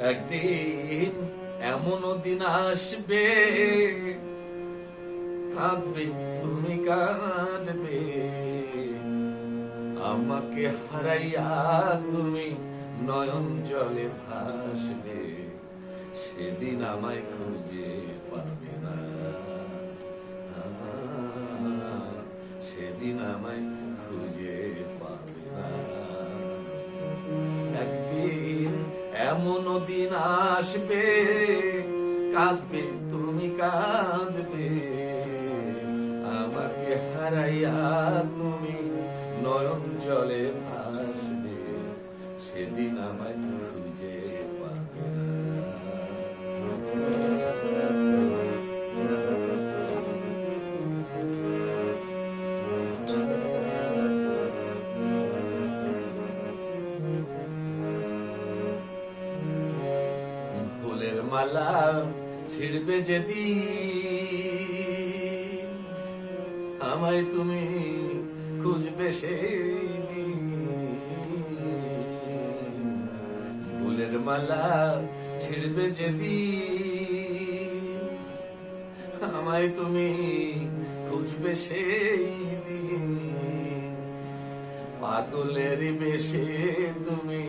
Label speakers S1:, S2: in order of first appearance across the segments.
S1: একদিন এমনও দিন আসবে কাঁদবে তুমি কাঁদবে। আমাকে হারাইয়া তুমি নয়ন জলে ভাসবে, সেদিন আমায় খুঁজে পাবে না। এমন দিন আসবে কাঁদবে তুমি কাঁদবে। আমাকে হারাইয়া তুমি নয়ন জলে মালা ছিড়বে যেদিন। আমায় তুমি খুঁজবে সেই ফুলের মালা ছিড়বে যেদিন। আমায় তুমি খুঁজবে সেই দিন পাগলের বেশে তুমি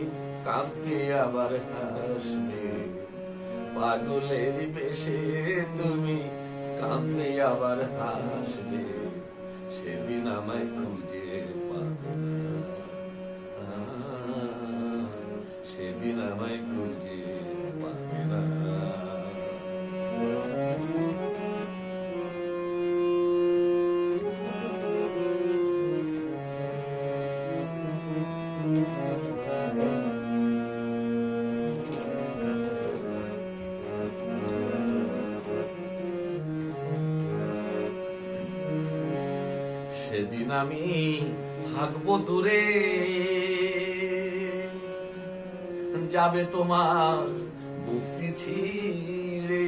S1: কাঁদতে আবার হাসবে। পাগলের বেশে তুমি কাঁদলে আবার হাসবে সেদিন আমায় খুঁজে পাবে না। সেদিন আমায় সেদিন আমি থাকব দূরে। যাবে তোমার মুক্তি ছিড়ে।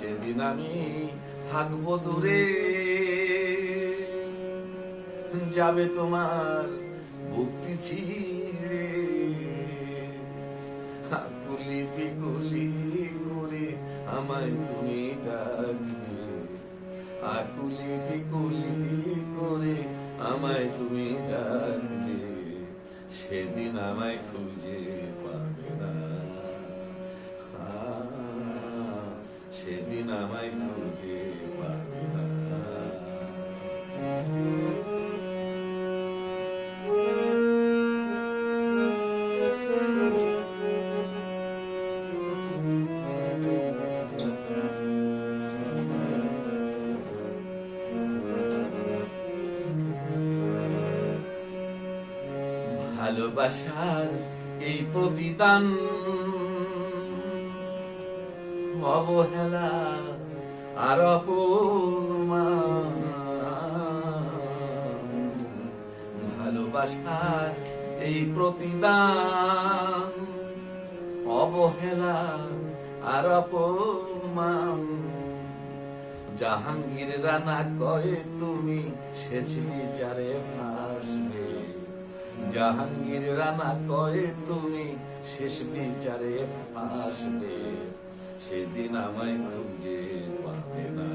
S1: সেদিন আমি থাকব দূরে। যাবে তোমার মুক্তি ছিড়ে। আকুলি বিকুলি করে আমায় তুমি ডাকবে। আকুলি বিকুলি করে আমায় তুমি ডাকবে সেদিন আমায় খুঁজে পাবে না। সেদিন আমায় খুঁজে ভালোবাসার এই প্রতিদান অবহেলা আর ভালোবাসার এই প্রতিদান অবহেলা আর অপমান। জাহাঙ্গীর রানা কয়ে তুমি সেচবি যারে ভাসবে। জাহাঙ্গীর রানা কয়ে তুমি শেষ বিচারে আসবে। সেদিন আমায় খুঁজে পাবে না।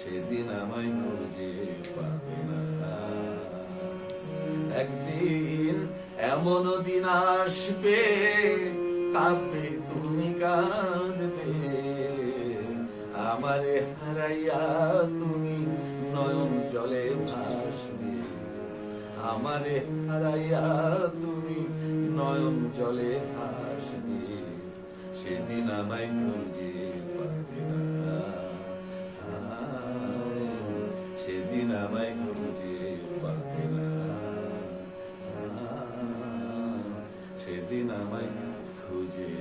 S1: সেদিন আমায় খুঁজে পাবে না। একদিন এমন দিন আসবে কাঁদবে তুমি কাঁদবে। আমারে হারাইয়া তুমি নয়ন জলে ভাসবে। আমারে হারাইয়া তুমি নয়ন জলে ভাসবে। সেদিন আমায় খুঁজে পাবে না। সেদিন আমায় খুঁজে পাবে না। সেদিন আমায় খুঁজে